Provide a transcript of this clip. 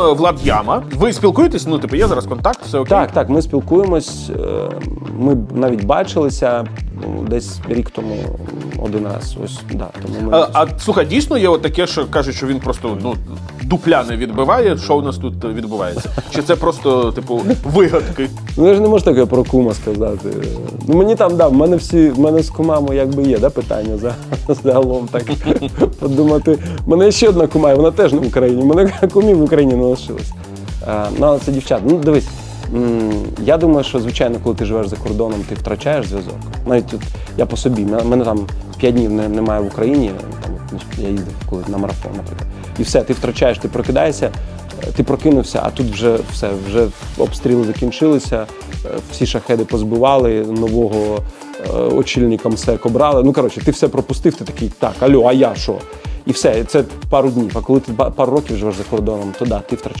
Влад Яма. Ви спілкуєтесь? Ну, типу, є зараз контакт, все окей? Так, так, ми спілкуємось. е, Ми навіть бачилися десь рік тому один раз. Ось да, тому ми А, а слухай, дійсно є от таке, що кажуть, що він просто ну дупля не відбиває. Що у нас тут відбувається? Чи це просто, типу, вигадки? Ну я ж не можу таке про кума сказати. Ну мені там да, в мене всі, в мене з кумами якби є да, питання за, загалом так подумати. У мене ще одна кума, і вона теж не в Україні. У мене кумів в Україні не лишилось. Е, ну, але це дівчата. Ну дивись, я думаю, що звичайно, коли ти живеш за кордоном, ти втрачаєш зв'язок. Навіть тут я по собі, мене, там 5 днів немає в Україні. Там, я їздив коли на марафон, наприклад. І все, ти втрачаєш, ти прокидаєшся, е, ти прокинувся, а тут вже все, вже обстріли закінчилися, е, всі шахеди позбивали, нового е, очільника МСЕК обрали. Ну коротше, ти все пропустив, ти такий, так, алло, а я що? І все, це пару днів. А коли ти пару років живеш за кордоном, то да, ти втрачаєш.